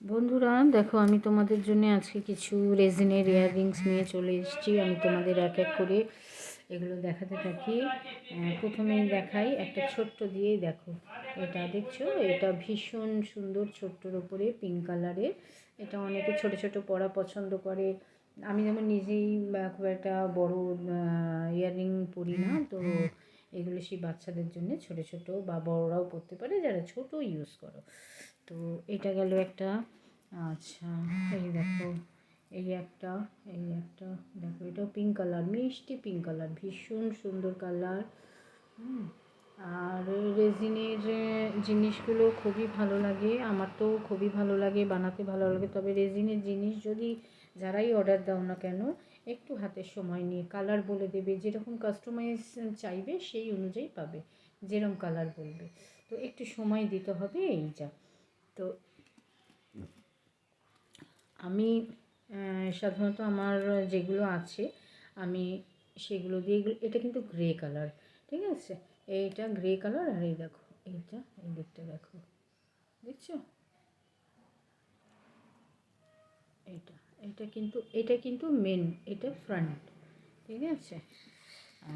বন্ধুরা, দেখো আমি তোমাদের জন্য আজকে কিছু রেজিনের ইয়াররিংস নিয়ে চলে এসেছি। আমি তোমাদের এক এক করে এগুলো দেখাতে থাকি। প্রথমেই দেখাই একটা ছোট্ট দিয়েই দেখো, এটা দেখছ? এটা ভীষণ সুন্দর ছোট্টর ওপরে পিঙ্ক কালারের এটা অনেকে ছোট ছোট পরা পছন্দ করে। আমি যেমন নিজেই খুব একটা বড় ইয়াররিং পরি না, তো এগুলো সেই বাচ্চাদের জন্য ছোট ছোট বা বড়রাও পড়তে পারে, যারা ছোট ইউজ করো। তো এটা গেল একটা আচ্ছা এই দেখো, এই একটা এই একটা, দেখো এটাও পিঙ্ক কালার মিষ্টি পিঙ্ক কালার ভীষণ সুন্দর কালার হুম। আর রেজিনের জিনিসগুলো খুবই ভালো লাগে। আমার তো খুবই ভালো লাগে, বানাতে ভালো লাগে। তবে রেজিনের জিনিস যদি যারাই অর্ডার দাও না কেন, একটু হাতের সময় নিয়ে কালার বলে দেবে। যেরকম কাস্টমাইজ চাইবে, সেই অনুযায়ী পাবে। যেরকম কালার বলবে। তো একটু সময় দিতে হবে, এই যা। তো আমি সাধারণত আমার যেগুলো আছে, আমি সেগুলো দিয়ে, এটা কিন্তু গ্রে কালার ঠিক আছে? এইটা গ্রে কালার আর এই দেখো, এইটা এই দিকটা দেখো। দেখছ? এইটা এটা কিন্তু এটা কিন্তু মেন এটা ফ্রন্ট ঠিক আছে?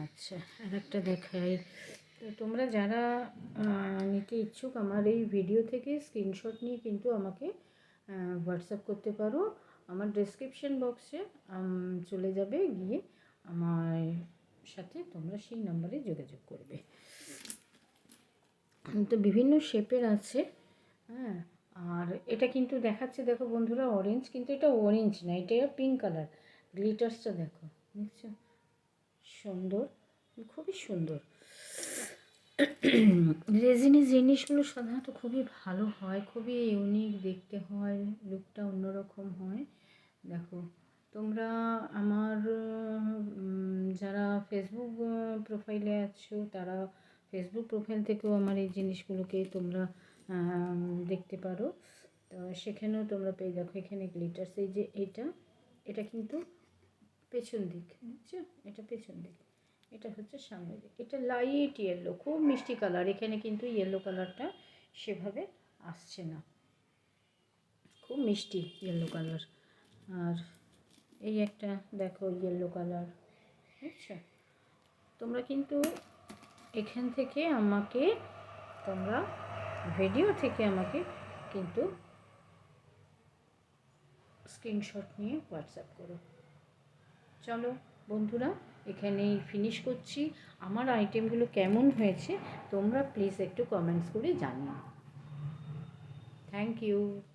আচ্ছা আর একটা দেখাই। তো তোমরা যারা নিতে ইচ্ছুক আমার এই ভিডিও থেকে স্ক্রিনশট নিয়ে কিন্তু আমাকে হোয়াটসঅ্যাপ করতে পারো। আমার ডেসক্রিপশন বক্সে চলে যাবে গিয়ে আমার সাথে তোমরা সেই নাম্বারে যোগাযোগ করবে। তো বিভিন্ন শেপের আছে হ্যাঁ? আর এটা কিন্তু দেখাচ্ছে, দেখো বন্ধুরা অরেঞ্জ কিন্তু এটা অরেঞ্জ না, এটা পিঙ্ক কালার গ্লিটার্সটা দেখো, দেখছ? সুন্দর, খুবই সুন্দর। রেজিনি জিনিসগুলো সাধারণত খুবই ভালো হয়, খুবই ইউনিক দেখতে হয় লুকটা অন্যরকম হয়। দেখো, তোমরা আমার যারা ফেসবুক প্রোফাইলে আছো, তারা ফেসবুক প্রোফাইল থেকেও আমার এই জিনিসগুলোকে তোমরা দেখতে পারো। তো সেখানেও তোমরা পেয়ে দেখো এখানে গ্লিটার্স এই যে এটা এটা কিন্তু পেছন দিক, বুঝছ? এটা পেছন দিক। এটা হচ্ছে সামনের দিক। এটা লাইট ইয়েলো খুব মিষ্টি কালার এখানে কিন্তু ইয়েলো কালারটা সেভাবে আসছে না। খুব মিষ্টি ইয়েলো কালার আর এই একটা দেখো ইয়েলো কালার বুঝছ? তোমরা কিন্তু এখান থেকে আমাকে, তোমরা ভিডিও থেকে আমাকে কিন্তু স্ক্রিনশট নিয়ে হোয়াটসঅ্যাপ করো। চলো বন্ধুরা, এখানেই ফিনিশ করছি। আমার আইটেমগুলো কেমন হয়েছে, তোমরা প্লিজ একটু কমেন্টস করে জানিও। Thank you